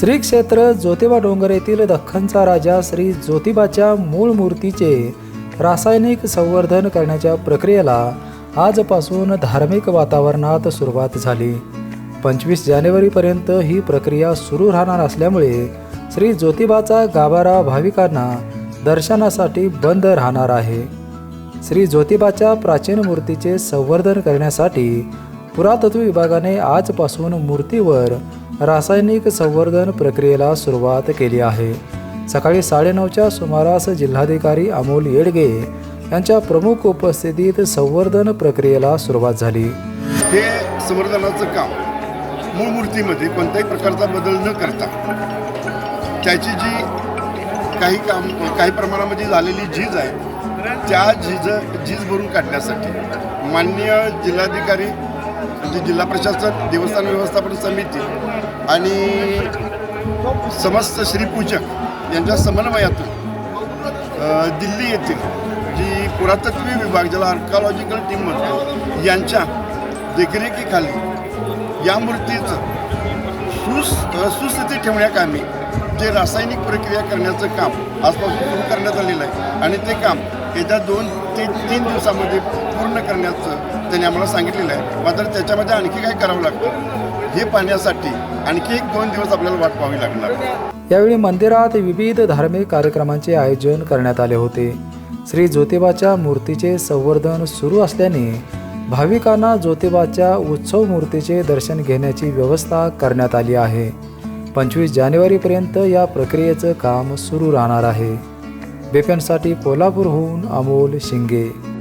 श्री क्षेत्र ज्योतिबा डोंगर येथील दख्खनचा राजा श्री ज्योतिबाच्या मूळ मूर्तीचे रासायनिक संवर्धन करण्याच्या प्रक्रियेला आजपासून धार्मिक वातावरणात सुरुवात झाली. पंचवीस जानेवारीपर्यंत ही प्रक्रिया सुरू राहणार असल्यामुळे श्री ज्योतिबाचा गाभारा भाविकांना दर्शनासाठी बंद राहणार आहे. श्री ज्योतिबाच्या प्राचीन मूर्तीचे संवर्धन करण्यासाठी पुरातत्व विभागाने आजपासून मूर्तीवर रासायनिक संवर्धन प्रक्रियेला सुरुवात केली आहे. सकाळी साडेनऊच्या सुमारास जिल्हाधिकारी अमोल येडगे यांच्या प्रमुख उपस्थितीत संवर्धन प्रक्रियेला सुरुवात झाली. हे संवर्धनाचं काम मूळ मूर्तीमध्ये कोणत्याही प्रकारचा बदल न करता त्याची जी काही काम काही प्रमाणामध्ये झालेली झीज आहे त्या झीज झीज भरून काढण्यासाठी माननीय जिल्हाधिकारी म्हणजे जिल्हा प्रशासन देवस्थान व्यवस्थापन समिती आणि समस्त श्रीपूजक यांच्या समन्वयातून दिल्ली येथील जी पुरातत्व विभाग ज्याला आर्कॉलॉजिकल टीम म्हणतो यांच्या देखरेखीखाली या मूर्तीचं सुस सुस्थिती ठेवण्याकामी जे रासायनिक प्रक्रिया करण्याचं काम आजपासून सुरू करण्यात आलेलं आहे आणि ते काम येत्या दोन ते तीन दिवसामध्ये पूर्ण करण्याचं त्यांनी आम्हाला सांगितलेलं आहे. मात्र त्याच्यामध्ये आणखी काय करावं लागतं? हे पाहण्यासाठी आणखी एक दोन दिवस आपल्याला वाट पाहावी लागणार. यावेळी मंदिरात विविध धार्मिक कार्यक्रमांचे आयोजन करण्यात आले होते. श्री ज्योतिबाच्या मूर्तीचे संवर्धन सुरू असल्याने भाविकांना ज्योतिबाच्या उत्सव मूर्तीचे दर्शन घेण्याची व्यवस्था करण्यात आली आहे. पंचवीस जानेवारीपर्यंत या प्रक्रियेचं काम सुरू राहणार आहे. बेपनसाठी कोल्हापूरहून अमोल शिंगे.